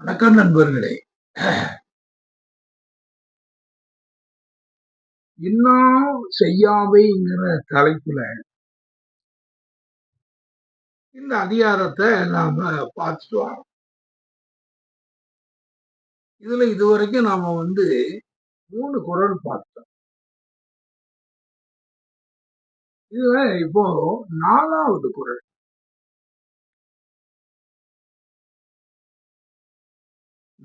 வணக்கம் நண்பர்களே. இன்னும் செய்யாமைங்கிற தலைப்புல இந்த அதிகாரத்தை நாம பார்த்துட்டு வரோம் இதுல இதுவரைக்கும் நாம வந்து மூணு குரல் பார்த்தோம். இதுல இப்போ நாலாவது குரல்.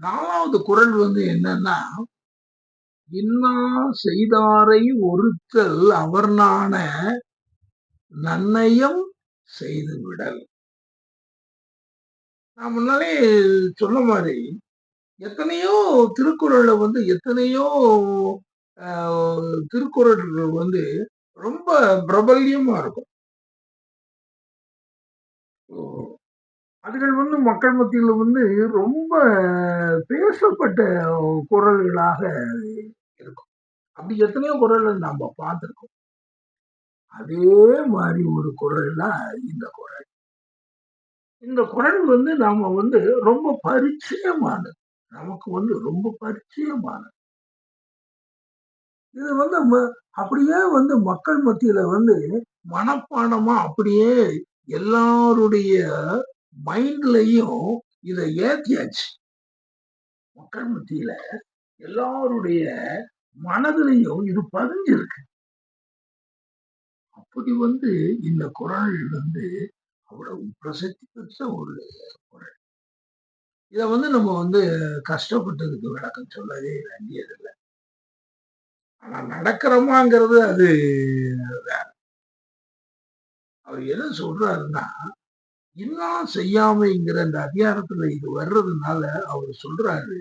நாலாவது குரல் வந்து என்னன்னா இன்னா செய்தாரை ஒருத்தல் அவர் நாண நன்னயம் செய்து விடல் நான் முன்னாலே சொன்ன மாதிரி எத்தனையோ திருக்குறள்ல வந்து எத்தனையோ திருக்குறள்கள் வந்து ரொம்ப பிரபல்யமா இருக்கும். அதுகள் வந்து மக்கள் மத்தியில் வந்து ரொம்ப பேசப்பட்ட குரல்களாக இருக்கும். அப்படி எத்தனையோ குரல்கள் நாம பார்த்துருக்கோம். அதே மாதிரி ஒரு குரல்னா இந்த குரல். இந்த குரல் வந்து நாம வந்து ரொம்ப பரிச்சயமானது. நமக்கு வந்து ரொம்ப பரிச்சயமானது. இது வந்து அப்படியே வந்து மக்கள் மத்தியில வந்து மனப்பாடமா அப்படியே எல்லாருடைய மைண்ட்லயும் இதை ஏத்தியாச்சு. மக்கள் மத்தியில எல்லாருடைய மனதிலையும் இது பதிஞ்சிருக்கு. அப்படி வந்து இந்த குரல் வந்து அவ்வளவு பிரசித்தி பெற்ற ஒரு குரல். இதை வந்து நம்ம வந்து கஷ்டப்பட்டதுக்கு விளக்கம் சொல்லவே வேண்டியதில்லை. ஆனா நடக்கிறோமாங்கிறது அது வேற. அவர் எதை சொல்றாருன்னா இன்னும் செய்யாமைங்கிற அந்த அதிகாரத்துல இது வர்றதுனால அவர் சொல்றாரு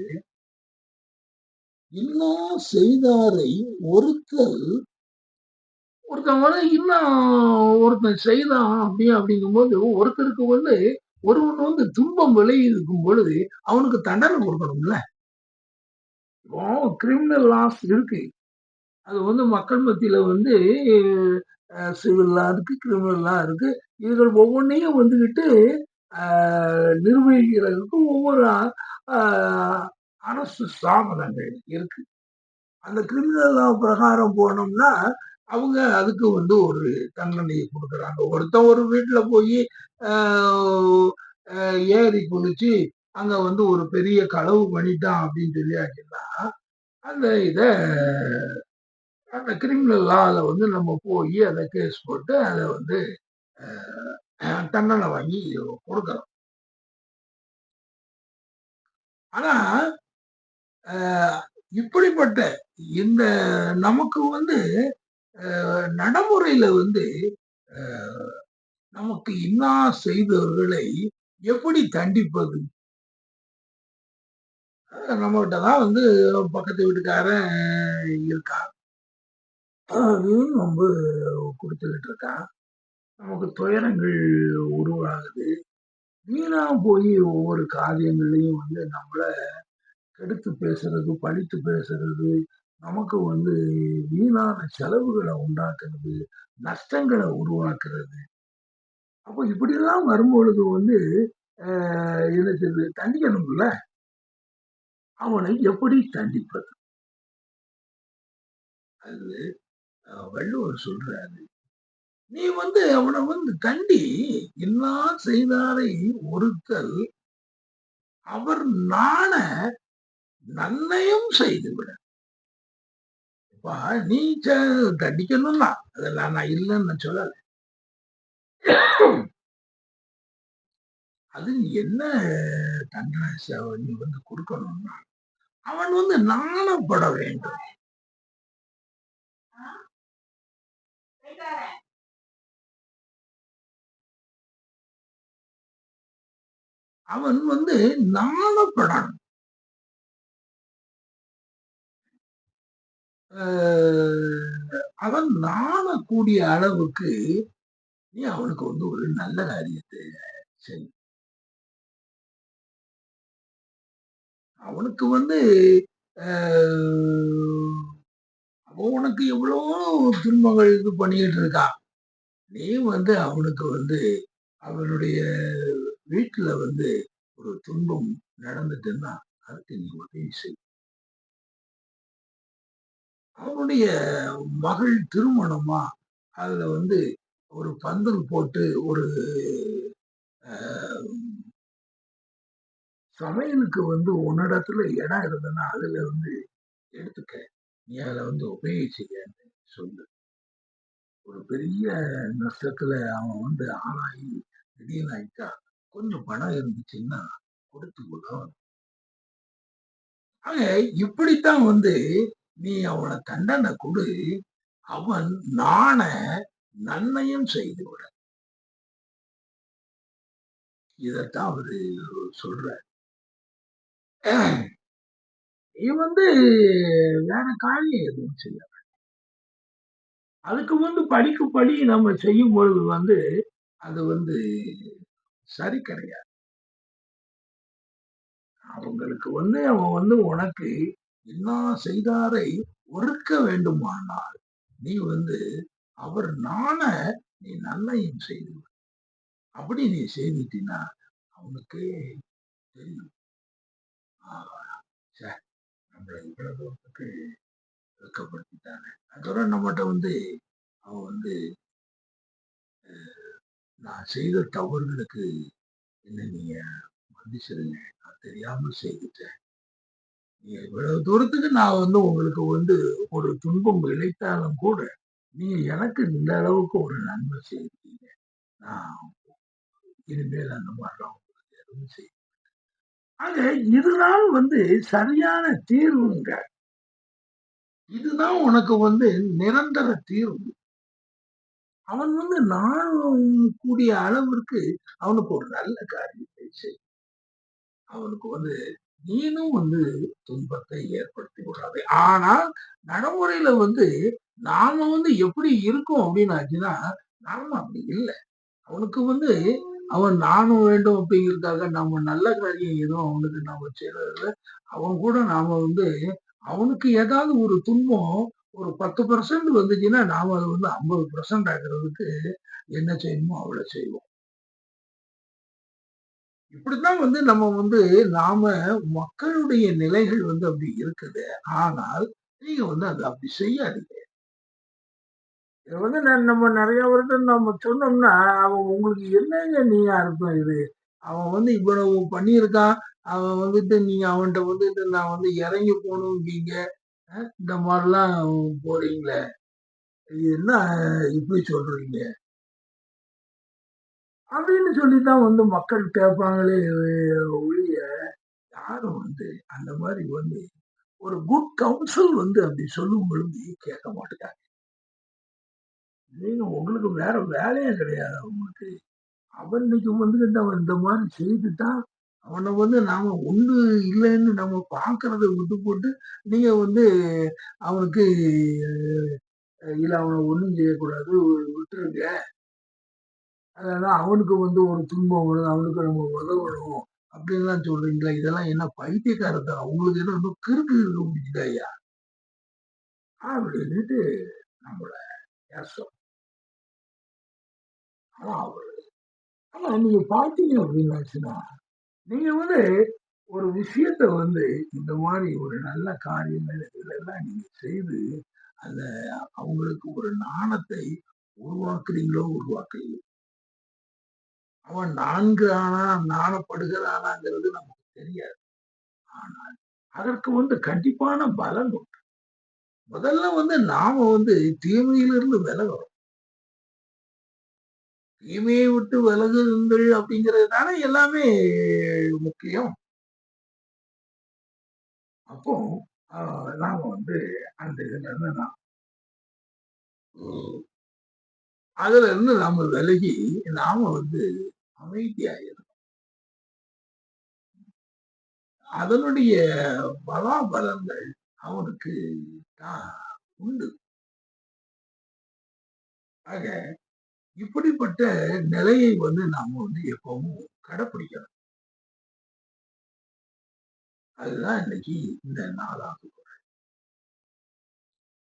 இன்னும் செய்தாரை ஒருத்தல் ஒருத்தன் வந்து இன்னும் ஒருத்தன் செய்தான் அப்படி அப்படிங்கும்போது ஒருத்தருக்கு வந்து ஒருவன் வந்து துன்பம் விளையிருக்கும் பொழுது அவனுக்கு தண்டனை கொடுக்கணும்ல. இப்போ கிரிமினல் லாஸ் இருக்கு. அது வந்து மக்கள் மத்தியில வந்து சிவில்லாம் இருக்குது கிரிமினல்லாம் இருக்குது இதுகள் ஒவ்வொன்றையும் வந்துக்கிட்டு நிர்வகிக்கிறதுக்கு ஒவ்வொரு அரசு ஸ்தாபனங்கள் இருக்குது அந்த கிரிமினல் பிரகாரம் போனோம்னா அவங்க அதுக்கு வந்து ஒரு தண்டனையை கொடுக்குறாங்க. ஒருத்தன் ஒரு வீட்டில் போய் ஏறி குளிச்சு அங்கே வந்து ஒரு பெரிய களவு பண்ணிட்டான் அப்படின்னு சொல்லியாச்சுன்னா அந்த இதை அந்த கிரிமினல் லாவில் வந்து நம்ம போய் அதை கேஸ் போட்டு அதை வந்து தண்டனை வாங்கி கொடுக்கலாம் ஆனா இப்படிப்பட்ட இந்த நமக்கு வந்து நடைமுறையில வந்து நமக்கு இன்னா செய்தவர்களை எப்படி தண்டிப்பது? நம்மகிட்ட தான் வந்து பக்கத்து வீட்டுக்காரன் இருக்கான். அதையும் ரொம்ப கொடுத்துக்கிட்டு இருக்கான் நமக்கு துயரங்கள் உருவாகுது. வீணா போய் ஒவ்வொரு காரியங்களையும் வந்து நம்மளை கெடுத்து பேசுறது பழித்து பேசுறது நமக்கு வந்து வீணான செலவுகளை உண்டாக்குறது நஷ்டங்களை உருவாக்குறது. அப்போ இப்படிலாம் வரும்பொழுது வந்து எனக்கு தண்டிக்கணும்ல? அவனை எப்படி தண்டிப்பது? அது வள்ளுவர் சொல்றாரு நீ வந்து அவனை வந்து தண்டி எல்லா செய்தாரை ஒருத்தல் அவர் நாண நன்மையும் செய்து விட நீ தண்டிக்கணும் அதெல்லாம் நான் இல்லைன்னு சொல்லல. அது என்ன தண்டனை நீ வந்து கொடுக்கணும்னா அவன் வந்து நாணப்பட வேண்டும். அவன் வந்து நாணப்படான் அவன் நாணக்கூடிய அளவுக்கு நீ அவனுக்கு வந்து ஒரு நல்ல காரியத்தை செய். அவனுக்கு வந்து அப்போ உனக்கு எவ்வளோ துன்பங்கள் இது பண்ணிக்கிட்டு இருக்கான் நீ வந்து அவனுக்கு வந்து அவனுடைய வீட்டுல வந்து ஒரு துன்பம் நடந்துட்டுன்னா அதுக்கு நீ உதவி செய். அவனுடைய மகள் திருமணமா அதுல வந்து ஒரு பந்தல் போட்டு ஒரு சமையலுக்கு வந்து உன்னிடத்துல இடம் இருந்ததுன்னா அதுல வந்து எடுத்துக்க. நீ அதை வந்து உபயோகிச்சுக்கன்னு சொல்லு. ஒரு பெரிய நஷ்டத்துல அவன் வந்து ஆளாகி திடீர்னாயிட்டா கொஞ்சம் பணம் இருந்துச்சுன்னா கொடுத்து விடும் ஆக இப்படித்தான் வந்து நீ அவனை தண்டனை கொடு. அவன் நாண நன்மையும் செய்து விட. இதத்தான் அவரு சொல்ற இவன் வந்து வேற காரியம் எதுவும் செய்ய அதுக்கு வந்து படிக்கு படி நம்ம செய்யும் பொழுது வந்து அது வந்து சரி கிடையாது. அவங்களுக்கு வந்து அவன் வந்து உனக்கு என்ன செய்தாரை ஒறுக்க வேண்டுமானால் நீ வந்து அவர் நான நீ நல்லையும் செய்து அப்படி நீ செய்துட்டினா அவனுக்கு தெரியும். நம்மளை இவ்வளவு தூரத்துக்கு வெக்கப்படுத்திட்டாங்க அதோட நம்மகிட்ட வந்து அவன் வந்து நான் செய்த தவறுகளுக்கு என்ன நீங்க மன்னிச்சிருங்க. நான் தெரியாம செய்துட்டேன். நீங்க இவ்வளவு தூரத்துக்கு நான் வந்து உங்களுக்கு வந்து ஒரு துன்பம் இழைத்தாலும் கூட நீங்க எனக்கு இந்த அளவுக்கு ஒரு நன்மை செய்தீங்க நான் இனிமேல் அந்த மாதிரிலாம் உங்களுக்கு எதுவும் செய்ய ஆக இதுதான் வந்து சரியான தீர்வுங்க. இதுதான் உனக்கு வந்து நிரந்தர தீர்வு. அவன் வந்து நானும் கூடிய அளவிற்கு அவனுக்கு ஒரு நல்ல காரியத்தை செய். அவனுக்கு வந்து நீனும் வந்து துன்பத்தை ஏற்படுத்தி விடாது. ஆனால் நடைமுறையில வந்து நாம வந்து எப்படி இருக்கோம் அப்படின்னு ஆச்சுன்னா நாம அப்படி இல்லை. அவனுக்கு வந்து அவன் நானும் வேண்டும் அப்படிங்கிறதுக்காக நம்ம நல்ல காரியம் எதுவும் அவனுக்கு நாம செய்யறதில்ல. அவன் கூட நாம வந்து அவனுக்கு ஏதாவது ஒரு துன்பம் ஒரு பத்து பர்சன்ட் வந்துச்சுன்னா நாம அதை வந்து ஐம்பது பர்சன்ட் ஆகிறதுக்கு என்ன செய்யணுமோ அவளை செய்வோம். இப்படித்தான் வந்து நம்ம வந்து நாம மக்களுடைய நிலைகள் வந்து அப்படி இருக்குது. ஆனால் நீங்க வந்து அதை அப்படி செய்யாதீங்க. இதை வந்து நம்ம நிறைய வருடம் நம்ம சொன்னோம்னா அவன் உங்களுக்கு என்னங்க நீங்க அர்த்தம் இது? அவன் வந்து இவ்வளவு பண்ணியிருக்கான். அவன் வந்துட்டு நீங்க அவன்கிட்ட வந்துட்டு நான் வந்து இறங்கி போகணுங்கீங்க இந்த மாதிரிலாம் போறீங்களே? இது என்ன இப்படி சொல்றீங்க? அப்படின்னு சொல்லித்தான் வந்து மக்கள் கேட்பாங்களே ஒழிய யாரும் வந்து அந்த மாதிரி வந்து ஒரு குட் கவுன்சில் வந்து அப்படி சொல்லும் பொழுது கேட்க மாட்டேங்காங்க நீங்கள் உங்களுக்கு வேற வேலையே கிடையாது. அவங்களுக்கு அவன் இன்னைக்கு வந்துகிட்டு அவன் இந்த மாதிரி செய்துட்டான். அவனை வந்து நாம ஒண்ணு இல்லைன்னு நம்ம பாக்குறத விட்டு போட்டு நீங்க வந்து அவனுக்கு இல்ல அவனை ஒண்ணும் செய்யக்கூடாது விட்டுருங்க. அதனால அவனுக்கு வந்து ஒரு துன்பம் வரும் அவனுக்கு நம்ம உதவணும் அப்படின்லாம் சொல்றீங்களா இதெல்லாம் என்ன பைத்தியக்காரத்தான் அவங்களுக்கு என்ன ரொம்ப கிறுக்கு இருக்க முடியுதா ஐயா? அப்படின்ட்டு நம்மள ஏசம் ஆனா ஆனா நீங்க பாத்தீங்க அப்படின்னாச்சுன்னா நீங்க வந்து ஒரு விஷயத்த வந்து இந்த மாதிரி ஒரு நல்ல காரியங்கள் இதெல்லாம் நீங்க செய்து அந்த அவங்களுக்கு ஒரு நாணத்தை உருவாக்குறீங்களோ உருவாக்குறீங்களோ அவன் நான்கு ஆனா நாணப்படுகிறானாங்கிறது நமக்கு தெரியாது. ஆனால் அதற்கு வந்து கண்டிப்பான பலன் உண்டு. முதல்ல வந்து நாம வந்து தீமையிலிருந்து விலகிறோம் தீமையை விட்டு விலகுங்கள் அப்படிங்கிறது தானே எல்லாமே முக்கியம். அப்போ நாம வந்து அந்த இதுல இருந்து நான் அதுல இருந்து நாம விலகி நாம வந்து அமைதியாயிரும் அதனுடைய பலாபலங்கள் அவனுக்கு தான் உண்டு. ஆக இப்படிப்பட்ட நிலையை வந்து நாம வந்து எப்பவும் கடைப்பிடிக்கணும். அதுதான் இன்னைக்கு இந்த நாளாக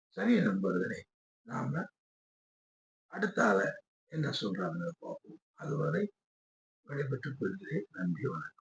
சரி நண்பர்களே நாம அடுத்தால என்ன சொல்றாங்க பார்ப்போம். அதுவரை விடைபெற்றுக் கொள்கிறேன். நன்றி வணக்கம்.